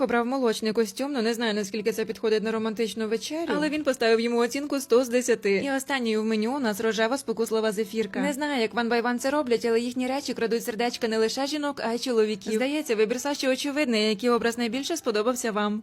обрав молочний костюм, ну не знаю наскільки це підходить на романтичну вечерю, але він поставив йому оцінку 100 з 10. І останньою в меню у нас рожева спокуслива зефірка. Не знаю, як ван байван це роблять, але їхні речі крадуть сердечка не лише жінок, а й чоловіків. Здається, вибір Саші очевидний, який образ найбільше сподобався вам.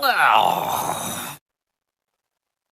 Oh.